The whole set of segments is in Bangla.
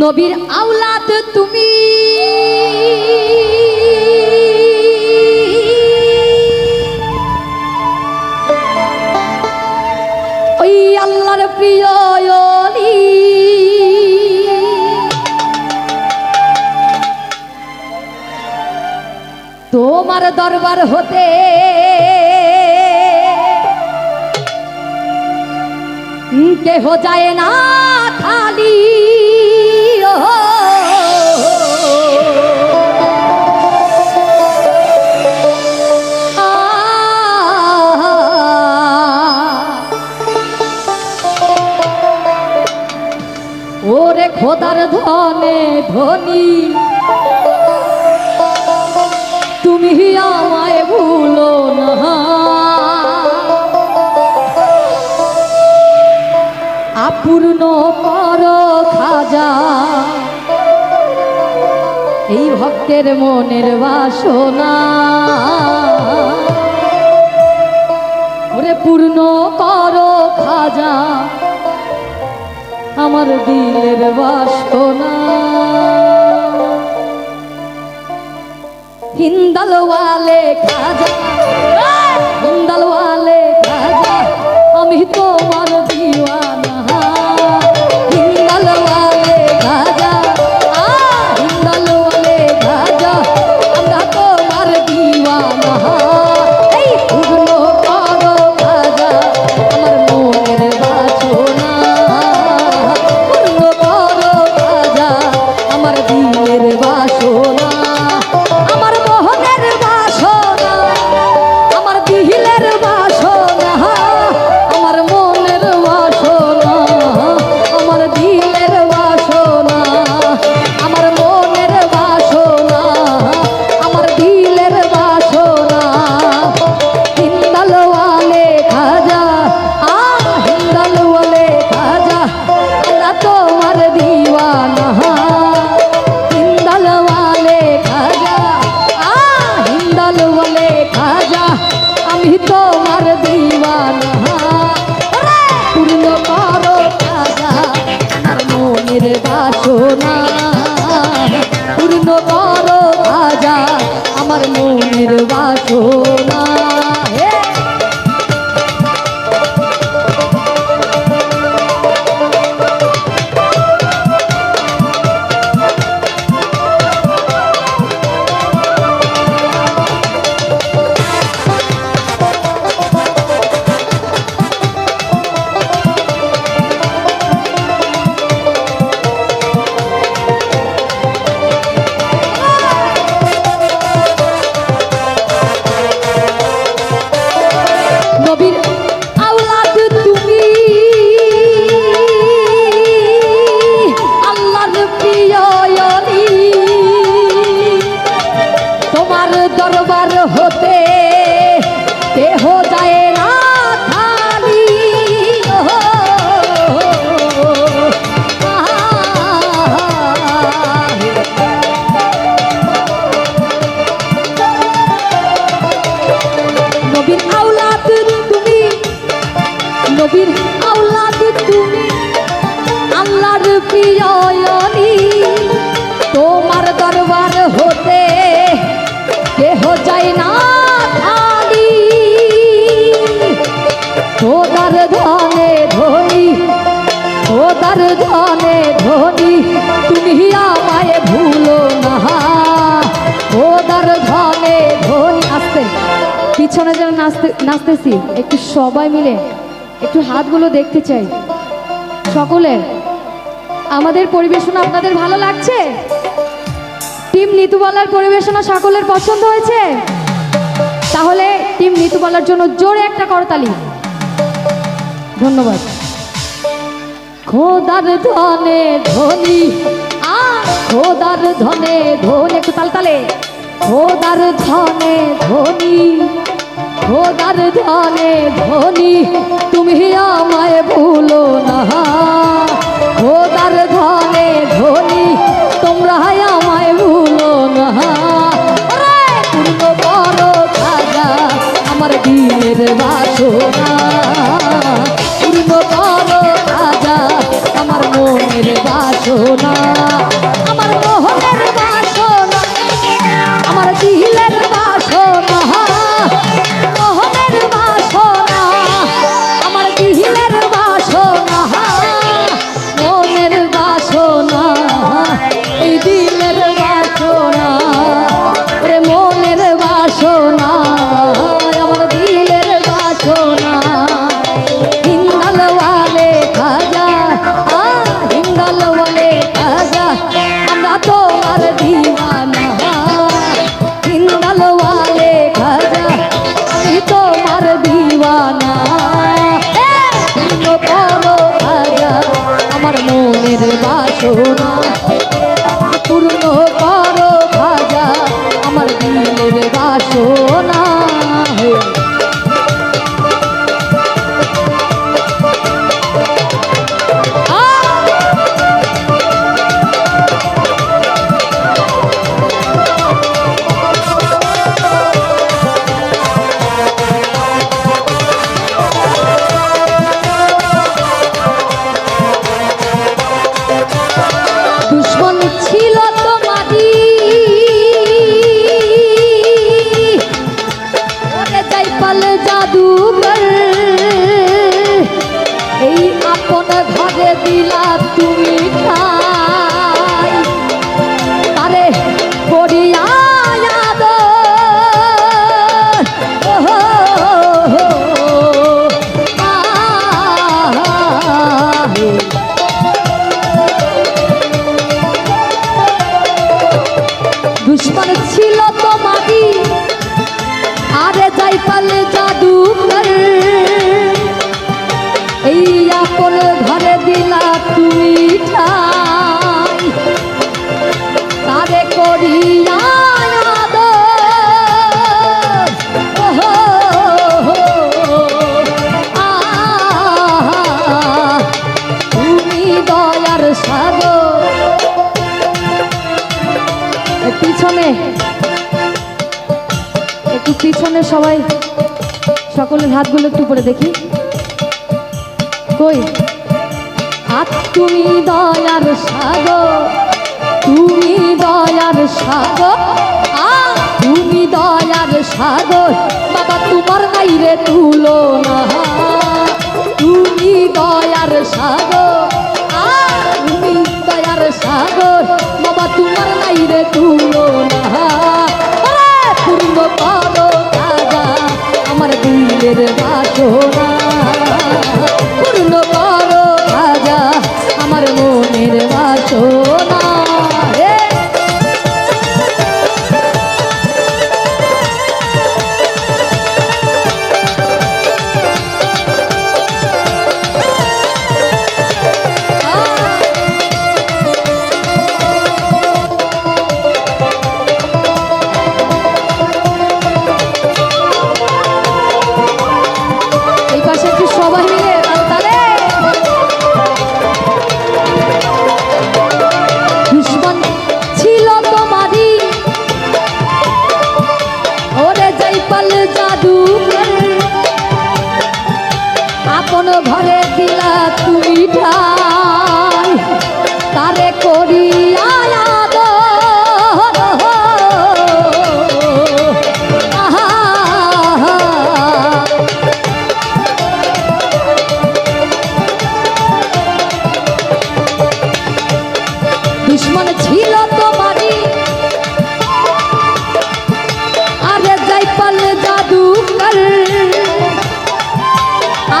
নবীর আওলাদ তুমি ওই আল্লাহর প্রিয়। তোমার দরবার হতে কেহ যায় না খালি ওরে খোদার ধনে ধনী তুমি আপূর্ণ কর খাজা। এই ভক্তের মনের বাসনা। ওরে পূর্ণ কর খাজা, আমার দিলের বাসনা। হিন্দাল কেহ যায় না খালি খোদার ধনে ধনী খোদার ধনে ধনী, তুমি আমায় ভুলো না। খোদার ধনে ধনী, আসতে। পিছনে যেন নাচতে নাচতেছি, একটু সবাই মিলে একটু হাতগুলো দেখতে চাই। সকলের, আমাদের পরিবেশনা আপনাদের ভালো লাগছে? টিম নিতুবালার পরিবেশনা সকলের পছন্দ হয়েছে? তাহলে টিম নিতুবালার জন্য জোরে একটা করতালি। ধন্যবাদ। খোদার ধনে ধনী আ খোদার ধনে ধনী একটু তালতালে খোদার ধনে ধনী খোদার ধনে ধনী তুমি আমায় ভুলো না। খোদার ধনে ধনী তোমরা খাজা বাসনা পিছনে একটু পিছনে সবাই সকলের হাতগুলো একটু করে দেখি কই হাত তুমি দয়ার সাগর তুমি দয়ার সাগর আ তুমি দয়ার সাগর, বাবা তোমার নাই রে তুলো না। তুমি দয়ার সাগর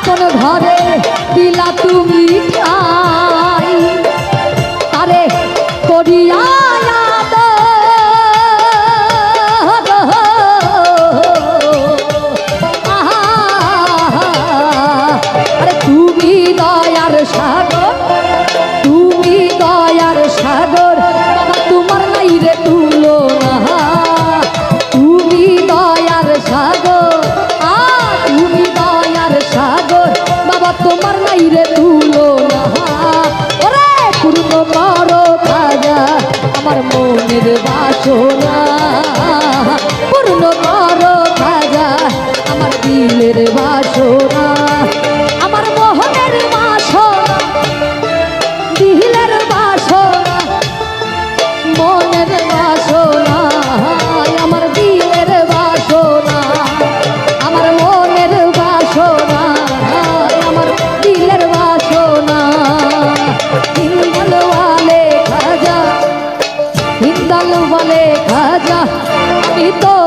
আপন ঘরে দিলা তুমি Vitória.